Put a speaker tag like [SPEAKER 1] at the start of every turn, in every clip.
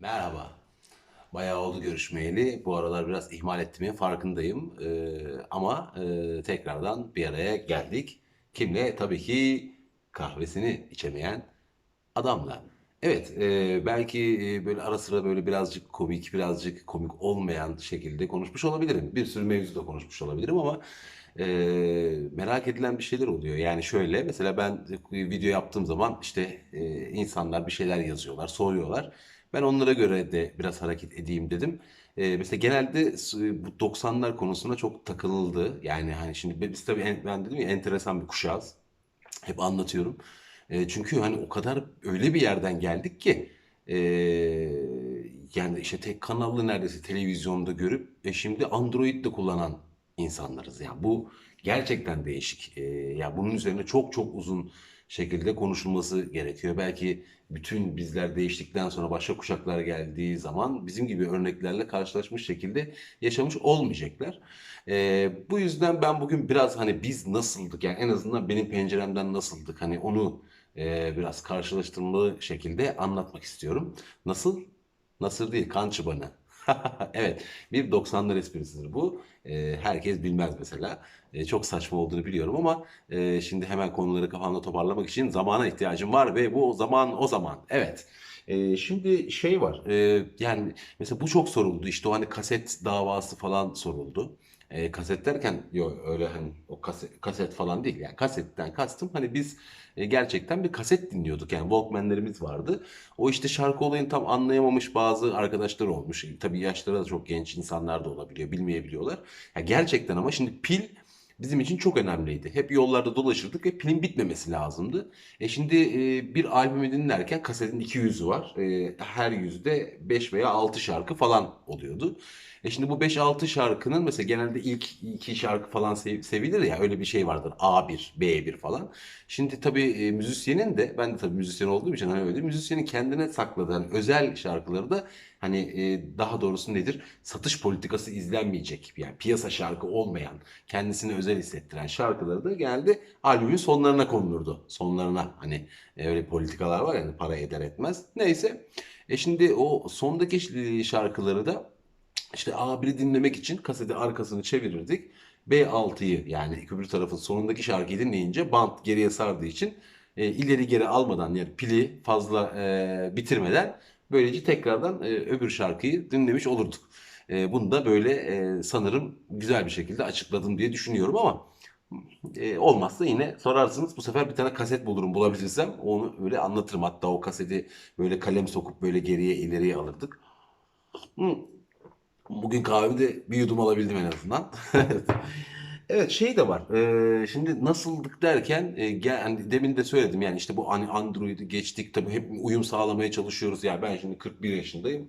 [SPEAKER 1] Merhaba. Bayağı oldu görüşmeyeli. Bu aralar biraz ihmal ettiğimin farkındayım. Ee, ama e, tekrardan bir araya geldik. Kimle? Tabii ki kahvesini içemeyen adamla. Evet, e, belki e, böyle ara sıra böyle birazcık komik, birazcık komik olmayan şekilde konuşmuş olabilirim. Bir sürü mevzuda konuşmuş olabilirim ama e, merak edilen bir şeyler oluyor. Yani şöyle, mesela ben video yaptığım zaman işte e, insanlar bir şeyler yazıyorlar, soruyorlar. Ben onlara göre de biraz hareket edeyim dedim. E, mesela genelde bu 90'lar konusuna çok takılıldı. Yani hani şimdi biz tabii en- ben dedim ya enteresan bir kuşağız. Hep anlatıyorum. E, çünkü hani o kadar öyle bir yerden geldik ki e, yani işte tek kanallı neredeyse televizyonda görüp e, şimdi Android de kullanan insanlarız. Yani bu gerçekten değişik. E, ya bunun üzerine çok çok uzun şekilde konuşulması gerekiyor. Belki bütün bizler değiştikten sonra başka kuşaklar geldiği zaman bizim gibi örneklerle karşılaşmış şekilde yaşamış olmayacaklar. Ee, bu yüzden ben bugün biraz hani biz nasıldık yani en azından benim penceremden nasıldık hani onu e, biraz karşılaştırmalı şekilde anlatmak istiyorum. Nasıl? Nasır değil, kan çıbanı. Evet, bir 90'lar esprisidir bu. Ee, herkes bilmez mesela. Ee, çok saçma olduğunu biliyorum ama e, şimdi hemen konuları kafamda toparlamak için zamana ihtiyacım var ve bu zaman o zaman. Evet. Ee, şimdi şey var. e, yani mesela bu çok soruldu. İşte o hani kaset davası falan soruldu. E, kaset derken yok öyle hani o kaset, kaset falan değil. Yani kasetten kastım hani biz e, gerçekten bir kaset dinliyorduk. Yani Walkman'lerimiz vardı. O işte şarkı olayını tam anlayamamış bazı arkadaşlar olmuş. E, Tabii yaşları da çok genç insanlar da olabiliyor, bilmeyebiliyorlar. Ya gerçekten ama şimdi pil bizim için çok önemliydi. Hep yollarda dolaşırdık ve pilin bitmemesi lazımdı. E şimdi e, bir albümü dinlerken kasetin iki yüzü var. E, her yüzde 5 veya 6 şarkı falan oluyordu. E şimdi bu beş altı şarkının mesela genelde ilk iki şarkı falan sev- sevilir ya öyle bir şey vardır. A1, B1 falan. Şimdi tabii e, müzisyenin de ben de tabii müzisyen olduğum için hani öyle müzisyenin kendine sakladığı hani özel şarkıları da hani e, daha doğrusu nedir? Satış politikası izlenmeyecek yani piyasa şarkı olmayan kendisini özel hissettiren şarkıları da genelde albümün sonlarına konulurdu. Sonlarına hani e, öyle politikalar var yani para eder etmez. Neyse. E şimdi o sondaki ş- şarkıları da işte A1'i dinlemek için kaseti arkasını çevirirdik. B6'yı yani öbür tarafın sonundaki şarkıyı dinleyince bant geriye sardığı için e, ileri geri almadan yani pili fazla e, bitirmeden böylece tekrardan e, öbür şarkıyı dinlemiş olurduk. E, bunu da böyle e, sanırım güzel bir şekilde açıkladım diye düşünüyorum ama e, olmazsa yine sorarsınız. Bu sefer bir tane kaset bulurum bulabilirsem onu öyle anlatırım. Hatta o kaseti böyle kalem sokup böyle geriye ileriye alırdık. Bugün kahvede bir yudum alabildim en azından. Evet. Şey de var. Ee, şimdi nasıldık derken e, gel, hani demin de söyledim yani işte bu hani Android'i geçtik tabii hep uyum sağlamaya çalışıyoruz. Ya ben şimdi 41 yaşındayım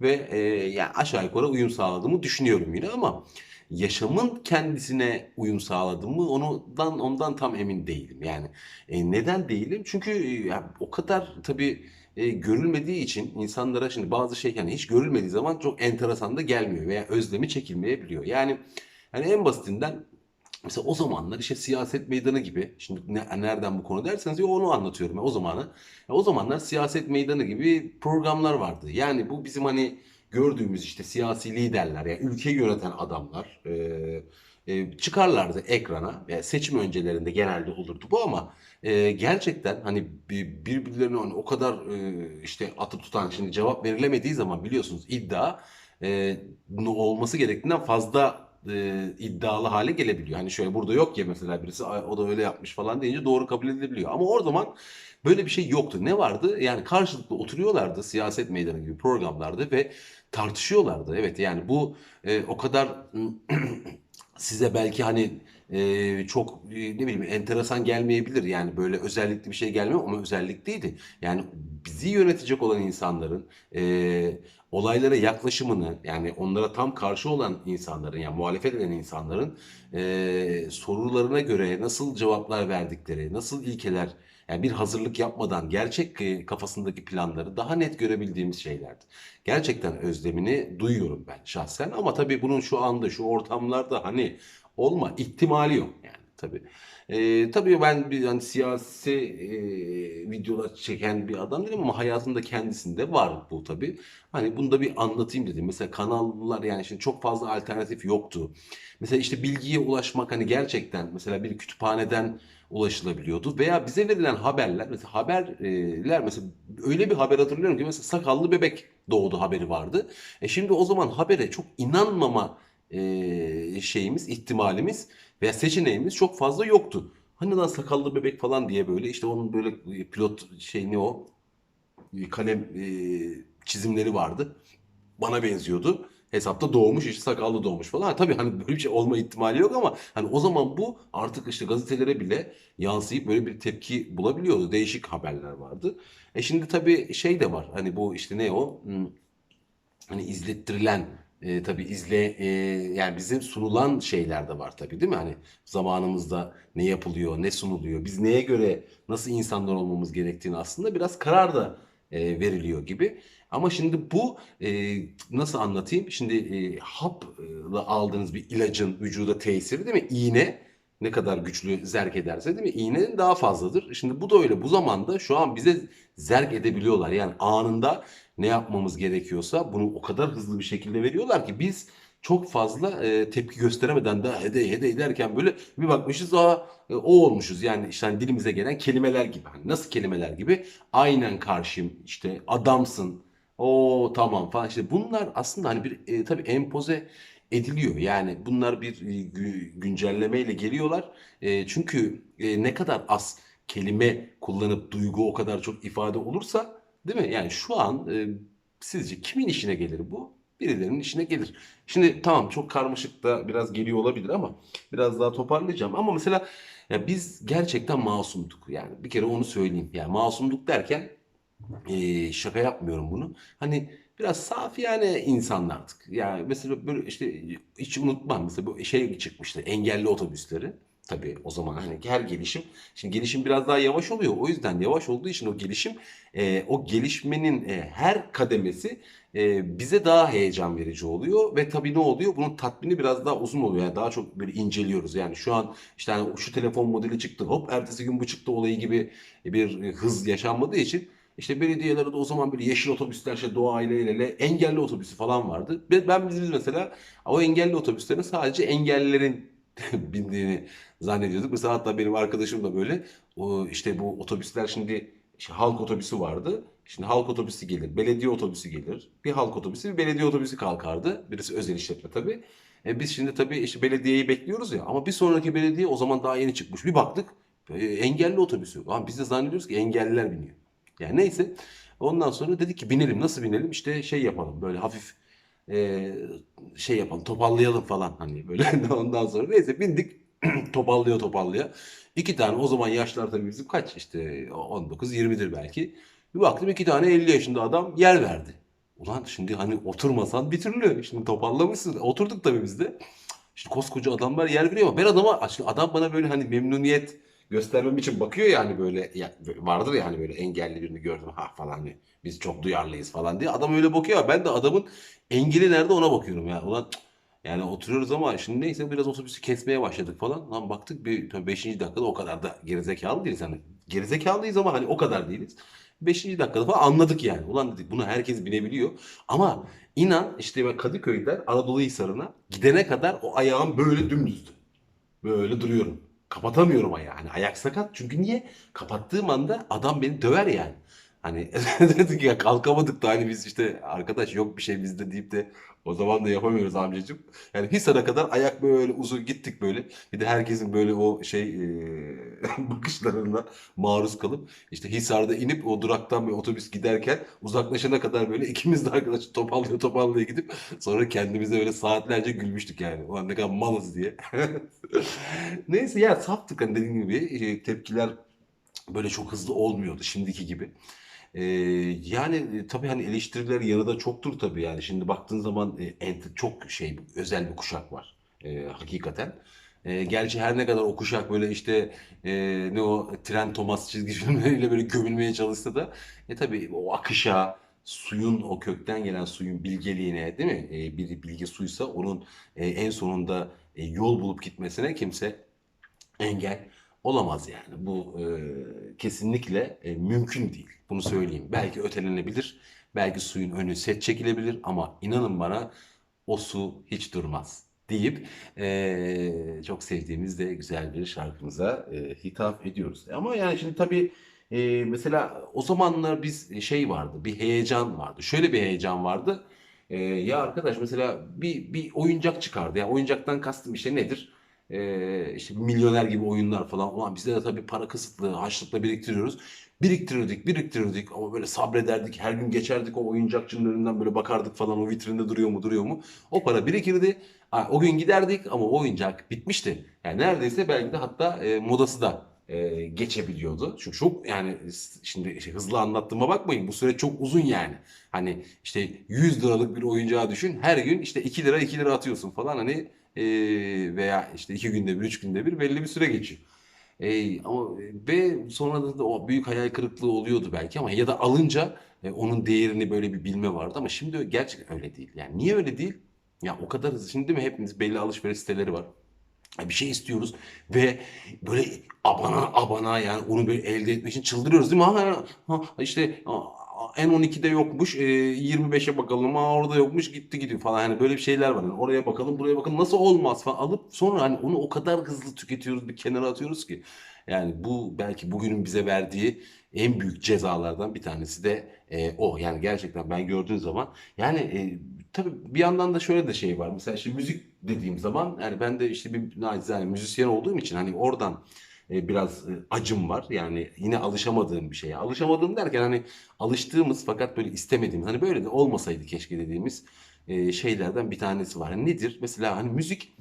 [SPEAKER 1] ve e, ya aşağı yukarı uyum sağladığımı düşünüyorum yine ama yaşamın kendisine uyum sağladım mı ondan ondan tam emin değilim. Yani e, neden değilim? Çünkü e, ya, o kadar tabii e, görülmediği için insanlara şimdi bazı şey yani hiç görülmediği zaman çok enteresan da gelmiyor veya özlemi çekilmeyebiliyor. Yani hani en basitinden mesela o zamanlar işte siyaset meydanı gibi şimdi ne, nereden bu konu derseniz ya onu anlatıyorum ya o zamanı. O zamanlar siyaset meydanı gibi programlar vardı. Yani bu bizim hani gördüğümüz işte siyasi liderler yani ülkeyi yöneten adamlar e, e, çıkarlardı ekrana. Yani seçim öncelerinde genelde olurdu bu ama e, gerçekten hani bir- birbirlerine hani o kadar e, işte atıp tutan şimdi cevap verilemediği zaman biliyorsunuz iddia e, olması gerektiğinden fazla e, iddialı hale gelebiliyor. Hani şöyle burada yok ya mesela birisi "Ay, o da öyle yapmış falan deyince doğru kabul edilebiliyor. Ama o zaman böyle bir şey yoktu. Ne vardı? Yani karşılıklı oturuyorlardı siyaset meydanı gibi programlarda ve tartışıyorlardı. Evet yani bu e, o kadar size belki hani e, çok ne bileyim enteresan gelmeyebilir. Yani böyle özellikli bir şey gelmiyor ama özellikliydi. Yani bizi yönetecek olan insanların e, olaylara yaklaşımını yani onlara tam karşı olan insanların yani muhalefet eden insanların e, sorularına göre nasıl cevaplar verdikleri, nasıl ilkeler yani bir hazırlık yapmadan gerçek kafasındaki planları daha net görebildiğimiz şeylerdi. Gerçekten özlemini duyuyorum ben şahsen ama tabii bunun şu anda şu ortamlarda hani olma ihtimali yok yani. Tabii. Eee, tabii ben bir hani siyasi eee, videolar çeken bir adam değilim ama hayatımda kendisinde var bu tabii. Hani bunu da bir anlatayım dedim. Mesela kanallar yani şimdi çok fazla alternatif yoktu. Mesela işte bilgiye ulaşmak hani gerçekten mesela bir kütüphaneden ulaşılabiliyordu veya bize verilen haberler mesela haberler mesela öyle bir haber hatırlıyorum ki mesela sakallı bebek doğdu haberi vardı. E şimdi o zaman habere çok inanmama eee, şeyimiz ihtimalimiz veya seçeneğimiz çok fazla yoktu. Hani lan sakallı bebek falan diye böyle işte onun böyle pilot şey ne o kalem eee, çizimleri vardı. Bana benziyordu. Hesapta doğmuş işte sakallı doğmuş falan. Tabii hani böyle bir şey olma ihtimali yok ama hani o zaman bu artık işte gazetelere bile yansıyıp böyle bir tepki bulabiliyordu. Değişik haberler vardı. E şimdi tabii şey de var. Hani bu işte ne o? Hmm, hani izlettirilen e, tabii izle e, yani bize sunulan şeyler de var tabii değil mi? Hani zamanımızda ne yapılıyor, ne sunuluyor, biz neye göre nasıl insanlar olmamız gerektiğini aslında biraz karar da e, veriliyor gibi. Ama şimdi bu e, nasıl anlatayım? Şimdi e, hapla aldığınız bir ilacın vücuda tesiri değil mi? İğne ne kadar güçlü zerk ederse değil mi? İğnenin daha fazladır. Şimdi bu da öyle. Bu zamanda şu an bize zerk edebiliyorlar. Yani anında ne yapmamız gerekiyorsa bunu o kadar hızlı bir şekilde veriyorlar ki biz çok fazla e, tepki gösteremeden de hede hede ederken böyle bir bakmışız aa e, o olmuşuz. Yani işte hani dilimize gelen kelimeler gibi. Hani nasıl kelimeler gibi? Aynen karşıyım işte adamsın. O tamam falan işte bunlar aslında hani bir e, tabii empoze ediliyor. Yani bunlar bir e, gü- güncellemeyle geliyorlar. E, çünkü e, ne kadar az kelime kullanıp duygu o kadar çok ifade olursa Değil mi? Yani şu an e, sizce kimin işine gelir bu? Birilerinin işine gelir. Şimdi tamam çok karmaşık da biraz geliyor olabilir ama biraz daha toparlayacağım. Ama mesela ya biz gerçekten masumduk. Yani bir kere onu söyleyeyim. Yani masumduk derken e, şaka yapmıyorum bunu. Hani biraz saf yani insanlardık. Yani mesela böyle işte hiç unutmam. Mesela bu şey çıkmıştı. Engelli otobüsleri. Tabii o zaman hani her gelişim, şimdi gelişim biraz daha yavaş oluyor. O yüzden yavaş olduğu için o gelişim, e, o gelişmenin e, her kademesi e, bize daha heyecan verici oluyor ve tabii ne oluyor? Bunun tatmini biraz daha uzun oluyor. Yani daha çok böyle inceliyoruz. Yani şu an işte hani şu telefon modeli çıktı, hop ertesi gün bu çıktı olayı gibi bir hız yaşanmadığı için işte belediyelerde de o zaman böyle yeşil otobüsler işte doğayla el ele engelli otobüsü falan vardı. Ben, biz mesela o engelli otobüslerin sadece engellilerin bindiğini zannediyorduk. Mesela hatta benim arkadaşım da böyle işte bu otobüsler şimdi işte halk otobüsü vardı. Şimdi halk otobüsü gelir, belediye otobüsü gelir. Bir halk otobüsü, bir belediye otobüsü kalkardı. Birisi özel işletme tabii. E biz şimdi tabii işte belediyeyi bekliyoruz ya. Ama bir sonraki belediye o zaman daha yeni çıkmış. Bir baktık e, engelli otobüsü. Ama biz de zannediyoruz ki engelliler biniyor. Yani neyse. Ondan sonra dedik ki binelim. Nasıl binelim? İşte şey yapalım. Böyle hafif e, şey yapalım. Topallayalım falan hani böyle. Ondan sonra neyse bindik. Topallıyor topallıyor. İki tane o zaman yaşlar tabii bizim kaç? İşte 19-20'dir belki. Bir baktım iki tane 50 yaşında adam yer verdi. Ulan şimdi hani oturmasan bir türlü. Şimdi toparlamışsın. Oturduk tabii biz de. İşte koskoca adamlar yer veriyor ama ben adama şimdi adam bana böyle hani memnuniyet göstermem için bakıyor yani böyle ya, vardır ya hani böyle engelli birini gördüm ha falan hani biz çok duyarlıyız falan diye adam öyle bakıyor ben de adamın engeli nerede ona bakıyorum ya ulan yani oturuyoruz ama şimdi neyse biraz otobüsü kesmeye başladık falan lan baktık bir tabii 5. dakikada o kadar da gerizekalı değiliz hani gerizekalıyız ama hani o kadar değiliz. Beşinci dakikada falan anladık yani. Ulan dedik bunu herkes binebiliyor. Ama inan işte ben Kadıköy'den Anadolu Hisarı'na gidene kadar o ayağım böyle dümdüzdü. Böyle duruyorum. Kapatamıyorum ayağı. Hani ayak sakat. Çünkü niye? Kapattığım anda adam beni döver yani. Hani dedik ya kalkamadık da hani biz işte arkadaş yok bir şey bizde deyip de o zaman da yapamıyoruz amcacığım. Yani Hisar'a kadar ayak böyle uzun gittik böyle. Bir de herkesin böyle o şey e, bakışlarına maruz kalıp işte Hisar'da inip o duraktan bir otobüs giderken uzaklaşana kadar böyle ikimiz de arkadaş topallıyor topallıyor gidip sonra kendimize böyle saatlerce gülmüştük yani. Ulan ne kadar malız diye. Neyse ya saptık hani dediğim gibi tepkiler böyle çok hızlı olmuyordu şimdiki gibi. Ee, yani e, tabii hani eleştiriler yanında çoktur tabii yani. Şimdi baktığın zaman e, çok şey özel bir kuşak var e, hakikaten. E, gerçi her ne kadar o kuşak böyle işte e, ne o Tren Thomas çizgi filmleriyle böyle gömülmeye çalışsa da e tabii o akışa suyun o kökten gelen suyun bilgeliğine değil mi? E, bir bilgi suysa onun e, en sonunda e, yol bulup gitmesine kimse engel olamaz yani. Bu e, kesinlikle e, mümkün değil. Bunu söyleyeyim. Belki ötelenebilir, belki suyun önü set çekilebilir ama inanın bana o su hiç durmaz deyip e, çok sevdiğimiz de güzel bir şarkımıza e, hitap ediyoruz. Ama yani şimdi tabii e, mesela o zamanlar biz şey vardı, bir heyecan vardı. Şöyle bir heyecan vardı. E, ya arkadaş mesela bir bir oyuncak çıkardı. Yani oyuncaktan kastım işte nedir? E, işte milyoner gibi oyunlar falan. Ulan bizde de tabii para kısıtlı, harçlıkla biriktiriyoruz. Biriktirirdik, biriktirirdik ama böyle sabrederdik. Her gün geçerdik o oyuncakçının önünden böyle bakardık falan o vitrinde duruyor mu, duruyor mu? O para birikirdi. O gün giderdik ama oyuncak bitmişti. Yani neredeyse belki de hatta e, modası da e, geçebiliyordu. Çünkü çok yani şimdi şey, hızlı anlattığıma bakmayın. Bu süre çok uzun yani. Hani işte 100 liralık bir oyuncağı düşün. Her gün işte 2 lira 2 lira atıyorsun falan hani e, veya işte 2 günde bir 3 günde bir belli bir süre geçiyor. E, ama ve sonra da o büyük hayal kırıklığı oluyordu belki ama ya da alınca e, onun değerini böyle bir bilme vardı ama şimdi gerçekten öyle değil. Yani niye öyle değil? Ya o kadar hızlı. Şimdi değil mi hepimiz belli alışveriş siteleri var. Bir şey istiyoruz ve böyle abana abana yani onu böyle elde etmek için çıldırıyoruz değil mi? Ha, ha, işte N12'de yokmuş, e, 25'e bakalım, ha orada yokmuş, gitti gidiyor falan. Hani böyle bir şeyler var. Yani oraya bakalım, buraya bakalım, nasıl olmaz falan alıp sonra hani onu o kadar hızlı tüketiyoruz, bir kenara atıyoruz ki. Yani bu belki bugünün bize verdiği en büyük cezalardan bir tanesi de e, o. Yani gerçekten ben gördüğüm zaman yani e, tabii bir yandan da şöyle de şey var. Mesela şimdi müzik dediğim zaman yani ben de işte bir nacizane müzisyen olduğum için hani oradan e, biraz e, acım var. Yani yine alışamadığım bir şeye. Alışamadığım derken hani alıştığımız fakat böyle istemediğimiz hani böyle de olmasaydı keşke dediğimiz e, şeylerden bir tanesi var. Hani nedir? Mesela hani müzik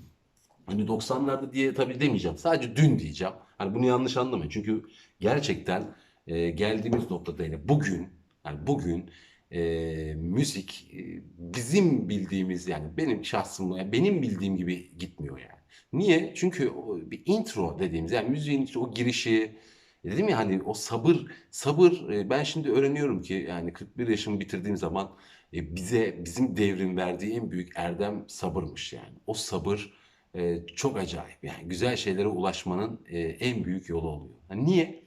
[SPEAKER 1] Hani 90'larda diye tabii demeyeceğim. Sadece dün diyeceğim. Hani bunu yanlış anlamayın. Çünkü gerçekten e, geldiğimiz noktada yani bugün yani bugün e, müzik e, bizim bildiğimiz yani benim şahsım yani benim bildiğim gibi gitmiyor yani. Niye? Çünkü bir intro dediğimiz yani müziğin işte o girişi dedim ya hani o sabır sabır e, ben şimdi öğreniyorum ki yani 41 yaşımı bitirdiğim zaman e, bize bizim devrin verdiği en büyük erdem sabırmış yani. O sabır e, çok acayip yani güzel şeylere ulaşmanın e, en büyük yolu oluyor. Niye?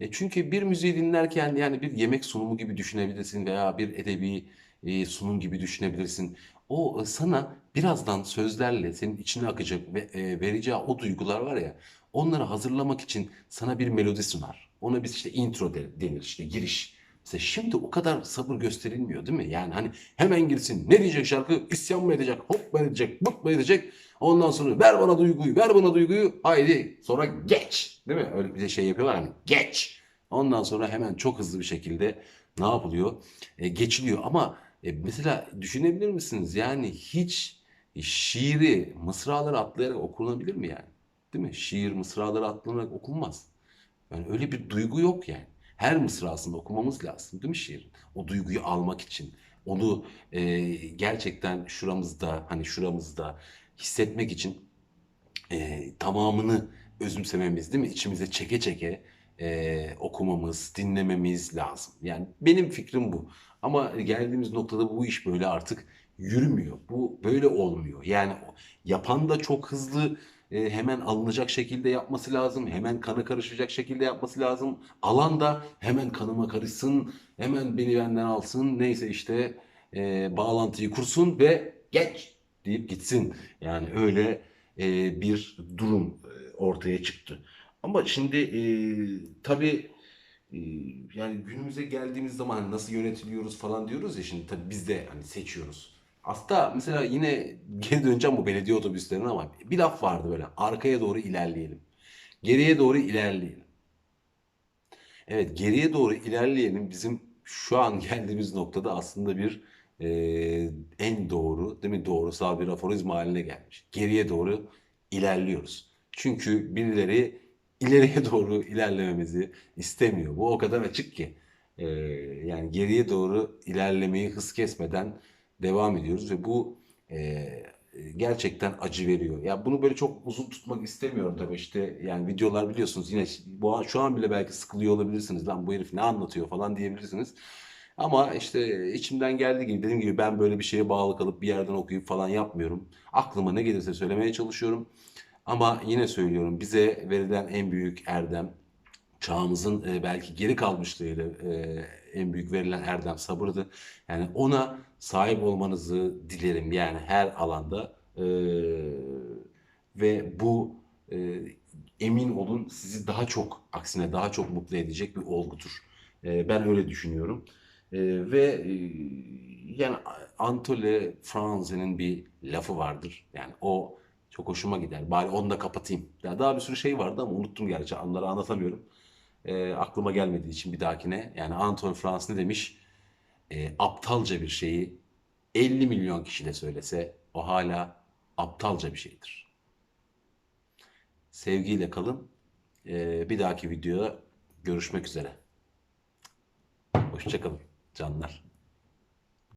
[SPEAKER 1] E çünkü bir müziği dinlerken yani bir yemek sunumu gibi düşünebilirsin veya bir edebi e, sunum gibi düşünebilirsin. O e, sana birazdan sözlerle senin içine akacak ve e, vereceği o duygular var ya onları hazırlamak için sana bir melodi sunar. Ona biz işte intro de- denir işte giriş. Mesela şimdi o kadar sabır gösterilmiyor değil mi? Yani hani hemen girsin. Ne diyecek şarkı? İsyan mı edecek? Hop mu edecek? Bık mı edecek? Ondan sonra ver bana duyguyu, ver bana duyguyu. Haydi sonra geç. Değil mi? Öyle bir de şey yapıyorlar hani geç. Ondan sonra hemen çok hızlı bir şekilde ne yapılıyor? E, geçiliyor. Ama e, mesela düşünebilir misiniz? Yani hiç şiiri mısraları atlayarak okunabilir mi yani? Değil mi? Şiir mısraları atlanarak okunmaz. Yani öyle bir duygu yok yani. Her mısrasını okumamız lazım değil mi şiirin? O duyguyu almak için. Onu e, gerçekten şuramızda hani şuramızda hissetmek için e, tamamını özümsememiz değil mi? İçimize çeke çeke e, okumamız, dinlememiz lazım. Yani benim fikrim bu. Ama geldiğimiz noktada bu iş böyle artık yürümüyor. Bu böyle olmuyor. Yani yapan da çok hızlı e, hemen alınacak şekilde yapması lazım. Hemen kana karışacak şekilde yapması lazım. Alan da hemen kanıma karışsın. Hemen beni benden alsın. Neyse işte e, bağlantıyı kursun ve geç deyip gitsin. Yani öyle e, bir durum ortaya çıktı. Ama şimdi e, tabii e, yani günümüze geldiğimiz zaman hani nasıl yönetiliyoruz falan diyoruz ya şimdi tabii biz de hani seçiyoruz. Aslında mesela yine geri döneceğim bu belediye otobüslerine ama bir laf vardı böyle arkaya doğru ilerleyelim. Geriye doğru ilerleyelim. Evet, geriye doğru ilerleyenin bizim şu an geldiğimiz noktada aslında bir e, en doğru, değil mi? Doğrusal bir aforizma haline gelmiş. Geriye doğru ilerliyoruz. Çünkü birileri ileriye doğru ilerlememizi istemiyor. Bu o kadar açık ki. E, yani geriye doğru ilerlemeyi hız kesmeden devam ediyoruz ve bu e, gerçekten acı veriyor. Ya bunu böyle çok uzun tutmak istemiyorum tabii işte yani videolar biliyorsunuz yine bu şu an bile belki sıkılıyor olabilirsiniz lan bu herif ne anlatıyor falan diyebilirsiniz. Ama işte içimden geldiği gibi dediğim gibi ben böyle bir şeye bağlı kalıp bir yerden okuyup falan yapmıyorum. Aklıma ne gelirse söylemeye çalışıyorum. Ama yine söylüyorum bize verilen en büyük erdem, çağımızın e, belki geri kalmışlığıyla e, en büyük verilen erdem sabırdı. Yani ona sahip olmanızı dilerim yani her alanda E, ve bu e, emin olun sizi daha çok aksine daha çok mutlu edecek bir olgudur. E, ben öyle düşünüyorum. E, ve e, yani Anatole France'nin bir lafı vardır. Yani o çok hoşuma gider. Bari onu da kapatayım. Ya daha bir sürü şey vardı ama unuttum gerçi. Onları anlatamıyorum. E, aklıma gelmediği için bir dahakine. Yani Anatole France ne demiş? E, aptalca bir şeyi 50 milyon kişi de söylese o hala aptalca bir şeydir. Sevgiyle kalın. E, bir dahaki videoda görüşmek üzere. Hoşçakalın canlar.